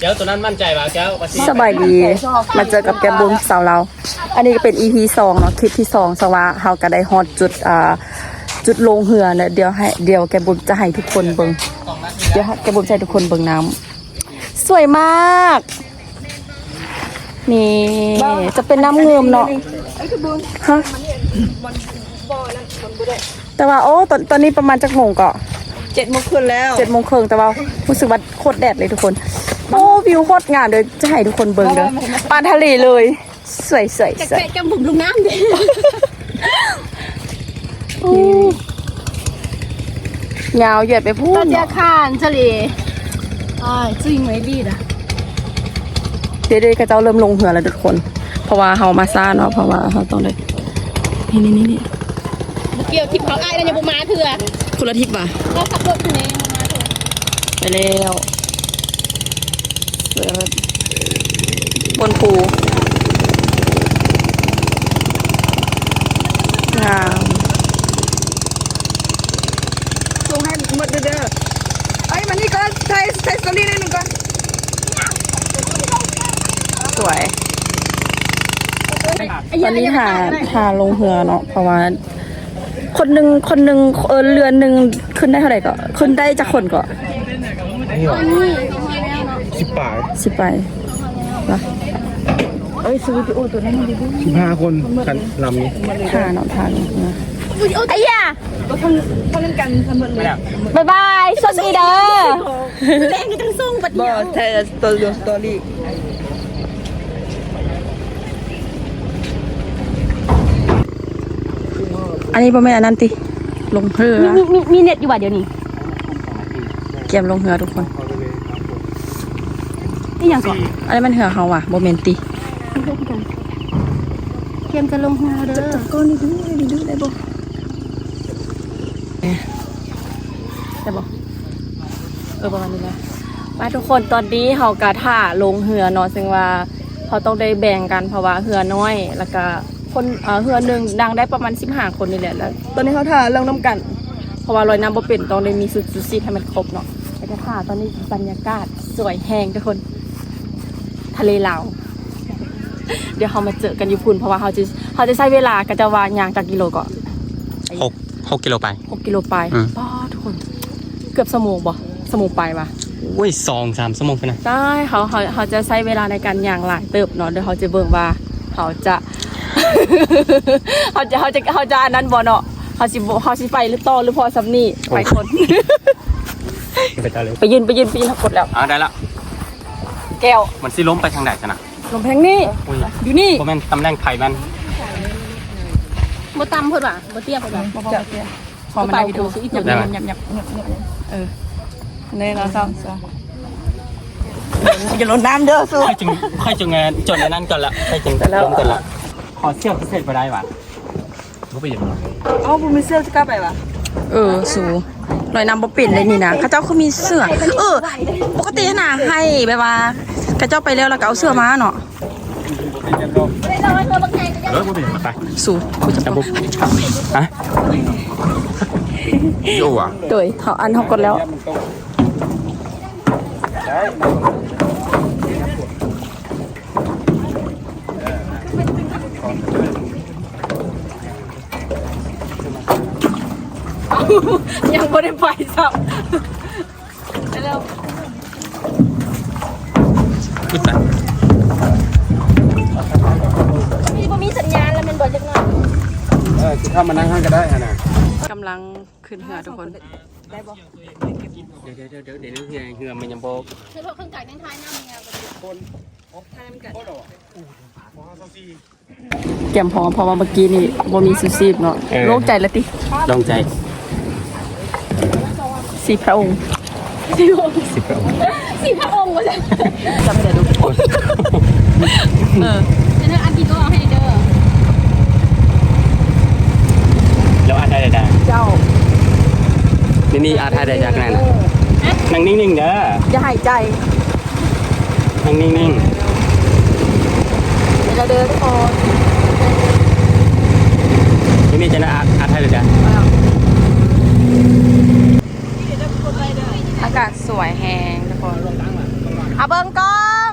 แก้วตัวนั้นมั่นใจป่ะแก้วว่าสิสบายดี มาเจอกับแกมบุญสาวเรา อันนี้ก็เป็น EP สองเนาะคลิปที่สองสว่าเฮาก็ได้ฮอดจุดอ่าจุดลงเหือเนี่ยเดี๋ยวให้เดี๋ยวแกมบุญจะให้ทุกคนเบิ่งเดี๋ยวให้แกมบุญจะให้ทุกคนเบิ่งน้ำสวยมาก นี่จะเป็นน้ำเงิมเนาะฮะแต่ว่าโอ้ตอนตอนนี้ประมาณจักโมงก็ เจ็ดโมงคืนแล้วเจ็ดโมงครึ่งแต่ว่ารู้สึกว่าโคตรแดดเลยทุกคนโอ้ วิวโคตรงามเลยจะให้ทุกคนเบิ่งเด้อปานทะเลเลย สวยสวยสวยแกะจำบุ๋มลงน้ำดิยาวเหยียดไปพูดเราจะข้านทะเลอ่าจริงไหมดีนะเดี๋ยวๆกระเจ้าเริ่มลงเหือแล้วทุกคน เพราะว่าเฮามาซ่าเนาะเพราะว่าเฮาต้องเลยนี่นี่นี่นี่เกี่ยวทิพย์เขาไอ้ายแล้วยังบุมาเถื่อคุณละทิพย์ป่ะ เราขับรถอยู่ในบุมาเถื่อ ไปแล้วสวยมาก บนภูงามส่งให้หมดเด้อไอ้ยมันนี่ก็ใช้ใช้สตอรี่ได้หนึ่งก่อนสวยตอนนี้หาหาลงเหือเนาะเพราะว่าคนหนึ่งคนหนึ่งเออเรือนหนึ่งขึ้นได้เท่าไหร่ก็ ขึ้นได้จากคนก็ สิบปากสิบไปละเอ้ยซื้อพี่โอตัวนั้นมาดิสิบห้าคนกันลำนี้ทาเนาะทาเนาะไอ้ยาเขาเล่นกันทั้งหมดเลยบายบายสวัสดีเด้อแรงนี่ต้องส่งปัดบอใช้สตอรี่สตอรี่อันนี้ประมาณอันนั้นติ ลงเรือมีมีมีเน็ตอยู่ว่ะเดี๋ยวนี้ เกียมลงเรือทุกคน นี่อย่างก่อนอันนี้มันเหือเขาว่ะโมเมนติเกมจะลงหัวเด้อก้อนนี้ดูดูดูได้บ่ได้บ่เออประมาณนี้แหละมาทุกคนตอนนี้เฮากะท่าลงเหือเนาะซึ่งว่าเขาต้องได้แบ่งกันเพราะว่าเหือน้อย แล้วก็คนเอ่อเหือหนึ่งดังได้ประมาณ15คนนี่แหละแล้วตอนนี้เขาท่าเรื่องน้ำกัน เพราะว่าลอยน้ำบ่เป็นต้องได้มีสุดสุดซีให้มันครบเนาะแล้วก็ท่าตอนนี้บรรยากาศสวยแห้งทุกคน ทะเลลาว เดี๋ยวเขามาเจอกันอยู่พุ่นเพราะว่าเขาจะเขาจะใช้เวลาก็จะวางยางจากกิโลก่อนหกหกกิโลไปหกกิโลไปอืม ป้าทุกคน เกือบสมงบ่สมงไปปะอุ้ยสองสามชั่วโมงไปนะได้เขาเขาเขาจะใช้เวลาในการยางหลายเติบเนาะเดี๋ยวเขาจะเบิ่งว่าเขาจะ เขาจะเขาจะเขาจะอันนั้นบ่เนาะเขาสิบ่เขาสิไปหรือต่อหรือพอสำนี่ไปคน ไปตาเร็วไปยืนไปยืนไปยืนเขากดแล้ว อ่าได้ละ แก้วมันสิล้มไปทางไหนชนะลมแพงนี่อุ้ยอยู่นี่โมเมนตำแหน่งไผ่มันบ่ตำเพิ่นว่ะบ่เตี้ยเพิ่นว่ะจะพอมันได้วิดีโอหยับหยับหยับหยับหยับหยับเออเนี่ยเราซ้ำจะลดน้ำเด้อสู้ค่อยจึงค่อยจึงงานจดในนั้นก่อนละค่อยจึงล้มก่อนละขอเสี่ยวพิเศษไปได้หวะรู้ไปยังเอ้าผมมีเสื้อจะกล้าไปปะเออสูลอยน้ำบ่ปิ่นเลยนี่นะเข้าเจ้าเขามีเสื้อเออ ปกตินะให้แบบว่า เข้าเจ้าไปแล้วแล้วก็เอาเสื้อมาเนาะเออบ่เป็นไปสูกูจะจับบบุ๊อกฮะโย่อะโดยเขาอันเขากดแล้วยังไม่ได้ไปสับแล้ว ขึ้นไปมีบ่มีสัญญาณแล้วมันบ่จักหน่อยเออคือเข้ามานั่งข้างก็ได้ฮะนะกำลังขึ้นเหือทุกคนเดี๋ยวเดี๋ยวเดี๋ยวเดี๋ยวเดี๋ยวเหือเหือมันยังโบกคือพวกเครื่องจักรในท้ายน้ำเนี่ยบ่ดีเตรียมพร้อมเพราะว่าเมื่อกี้นี่บ่มีซูซีบเนาะโล่งใจแล้วติลองใจสีพระองค์สิบแปด สี่พระองค์ว่าซั่นจำไม่ได้ดูเออจะนึกอันที่ก็เอาให้เด้อแล้วอาทายได้เจ้านี่นี่อาทายได้จากนั้นนั่งนิ่งๆเด้ออย่าหายใจนั่งนิ่งเดี๋ยวเราเดินทุกคนๆนี่นี่จะนะอาอาทายได้จ้ะอากาศสวยแฮงทุกคน เอาเบิ้งกล้อง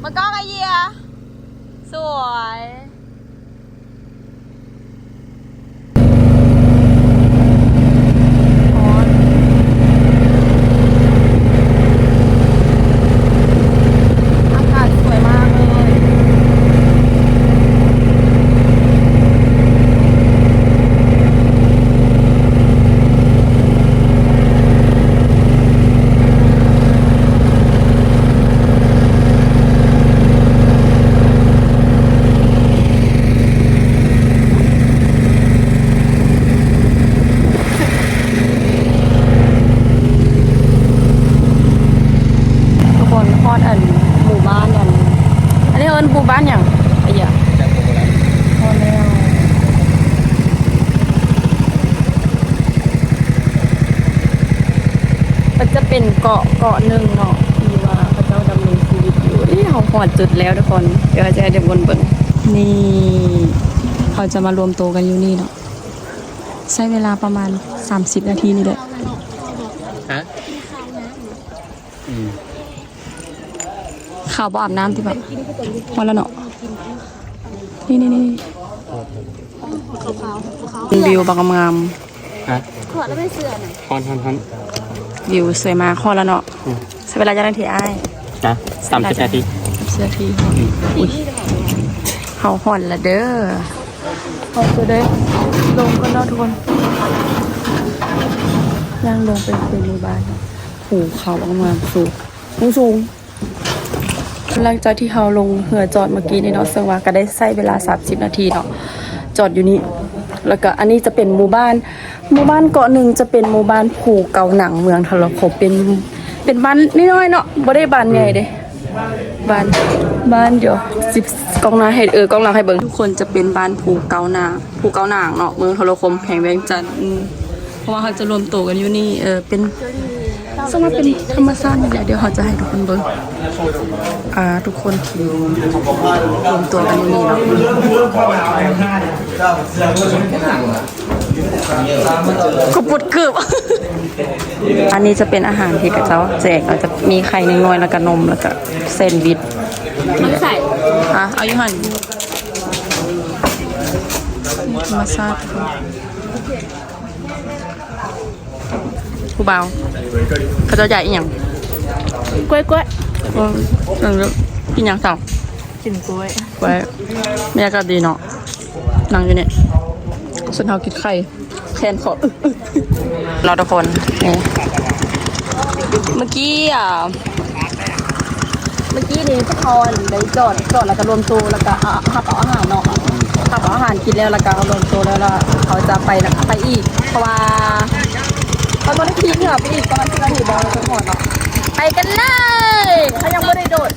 เบิ้งกล้องไอเยียสวยร้อนอากาศสวยมากเลย ทุกคนฮอดอันหมู่บ้านอันอันนี้เอิ้นหมู่บ้านอย่างไอ้เหี้ยฮอดแล้วมันจะเป็นเกาะเกาะหนึ่งเนาะที่ว่าพระเจ้าดำเนินชีวิตอยู่นี่เขาหอดจุดแล้วทุกคน เดี๋ยวจะให้เด็กบนเบิ่งนี่ เขาจะมารวมตัวกันอยู่นี่เนาะใช้เวลาประมาณ 30 นาทีนี่แหละฮะอืม ข่าวบ่อาบน้ำที่แบบวันละเนาะนี่นี่นี่วิวบางงามฮะขวดแล้วไม่เสื่อน่ะฮอนฮอนฮอนวิวสวยมากข้อละเนาะใช้เวลาจะนาทีอ้ายนะสามสิบนาทีเสื้อทีอุ้ยเขาห่อนละเด้อเขาจะได้ลงกันเนาะทุกคนย่างลงไปเป็นหมู่บ้านเนาะผูเขาบางงามสูงสูงสูง หลังจากที่เราลงเรือจอดเมื่อกี้นี่เนาะซึ่งว่าก็ได้ใช้เวลา 30 นาทีเนาะจอดอยู่นี่แล้วก็อันนี้จะเป็นหมู่บ้าน หมู่บ้านเกาะหนึ่งจะเป็นหมู่บ้านผูเก่าหนังเมืองทรคบเป็นเป็นบ้านน้อยๆเนาะบ่ได้บ้านใหญ่เด้บ้านบ้านเดี๋ยวสิบกองนาให้เออกองหลังให้เบิ่งทุกคนจะเป็นบ้านผูเก่าหนางผูเก่าหนางเนาะเมืองทรคมแห่งเวียงจันทน์เพราะว่าเขาจะรวมตัวกันอยู่นี่เออเป็น ซึ่งว่าเป็นธรรมชาตินี่แหละเดี๋ยวเขาจะให้ทุกคนเบิ่งอ่าทุกคนที่รวมตัวกันอยู่นี่เนาะขบดเกือบอันนี้จะเป็นอาหารที่กระเจ้าแจกเราจะมีไข่น้อยๆแล้วก็นมแล้วก็เซนด์วิชมันใส่อะเอาอยู่หันธรรมชาติ ผู้เบาเขาเจะใหญ่อีหยังกล้วยกล้วยเออเออกินหยังสาวกินกล้วยไว้บรรยากาศดีเนาะนั่งอยู่เนี่ยส่วนเฮากินไข่แคนขออึ๊กอึ๊กเราทุกคนนี่เมื่อกี้อะเมื่อกี้นี่พวกเขาได้จอดจอดแล้วก็รวมตัวแล้วก็อะหับเอาอาหารเนาะหับเอาอาหารกินแล้วแล้วก็เอารวมตัวแล้วแล้วเขาจะไปนะไปอีก เพราะว่า เขาไม่ได้ทิ้งค่ะไปอีกประมาณสิบนาทีบอลทุกคนเนาะไปกันเลยเขายังไม่ได้โดด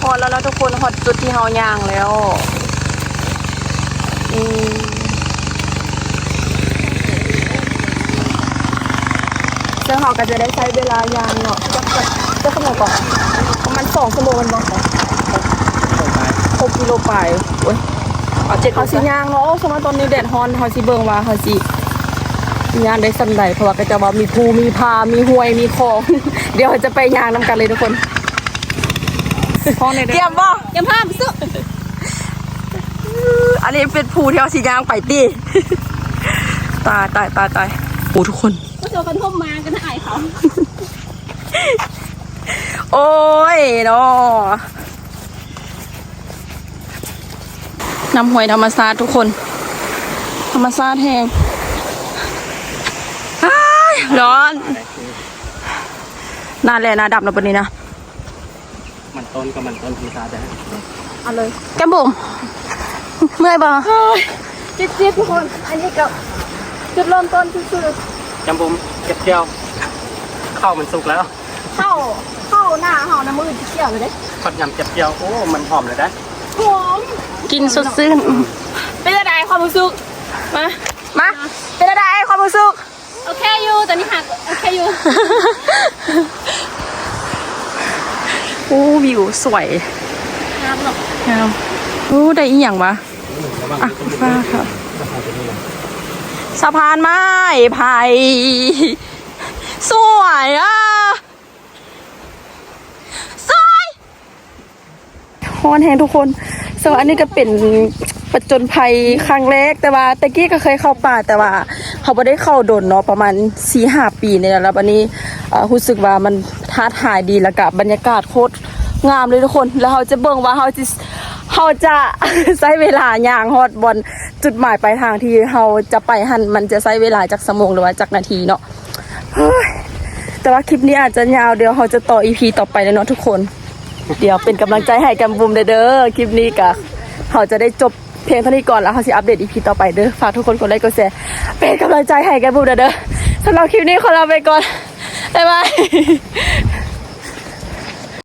พอแล้วนะทุกคนหอดจุดที่เฮาย่างแล้วอืมซึ่งเฮาก็จะได้ใช้เวลาย่างเนาะจะจะจะขโมยก่อนประมาณสองชั่วโมงมันบอกหกกิโลไปโอ้ย เอาเจ็ดเขาสิย่างเนาะสมมติตอนนี้แดดฮ้อนเฮาสิเบิ่งว่าเฮาสิย่างได้สันใดเพราะว่าก็จะว่ามีภูมีพามีห้วยมีคลอง เดี๋ยวเราจะไปย่างนำกันเลยทุกคนเตรียมบ่ยังพาไปซื้ออันนี้เป็นภูที่เอาสียางไปตีตายตายตายตายโอ้ทุกคนก็เจอกันทุ่มมากันอายเขาโอ้ยเนาะ น้ำห้วยธรรมศาสตร์ทุกคน ธรรมศาสตร์แห้งอ้ายร้อนหนาแลหนาดับนะปนนี้นะ มันต้นก็มันต้นธรรมชาตินะเอาเลยแก้มบุ๋มเมื่อยบ่จิ๊บจิ๊บทุกคน อันนี้กับจุดเริ่มต้นคือคือจำบุมเก็บเกี่ยวข้าวมันสุกแล้วเข้าเข้าหน้าเห่าน้ำมือที่เกี่ยวเลยเด้ทอดยำเก็บเกี่ยวโอ้ มันหอมเลยนะ หอมกินสดชื่นเป็นอะไรความรู้สึกมามาเป็นอะไรความรู้สึกโอเคอยู่ตอนนี้หักโอเคอยู่โอ้วิวสวยน้ำหรอกงามโอ้ได้อีหยังวะอะฟ้าครับสะพานไม้ไผ่สวยอะ สวย ฮอนแห้งทุกคนสวัสดีอันนี้ก็เป็นประจนภัยครั้งแรกแต่ว่าตะกี้ก็เคยเข้าป่าแต่ว่า เขาไม่ได้เข้าโดนเนาะประมาณ4ีหปีเนี่ยแล้ววันนี้รู้สึกว่ามันท้าทายดีแล้วก็บบรรยากาศโคตรงามเลยทุกคน แล้วเขาจะเบิ่งว่าเขาจะเขาจะใช้เวลาอย่างฮอดบอลจุดหมายปลายทางที่เขาจะไปหันมันจะใช้เวลาจากสมองหรือว่าจากนาทีเนาะแต่ว่าคลิปนี้อาจจะยาวเดี๋ยวเขาจะต่ออีพีต่อไปเลยเนาะทุกคน เดี๋ยวเป็นกำลังใจให้กันบุมเด้อคลิปนี้กะเขาจะได้จบเพลงเท่านี้ก่อนแล้วเขาจะอัปเดตอีพีต่อไปเด้อฝากทุกคนกดไลค์กดแชร์เป็นกำลังใจให้กันบุมเด้อสำหรับคลิปนี้ขอลาไปก่อนบ๊ายบาย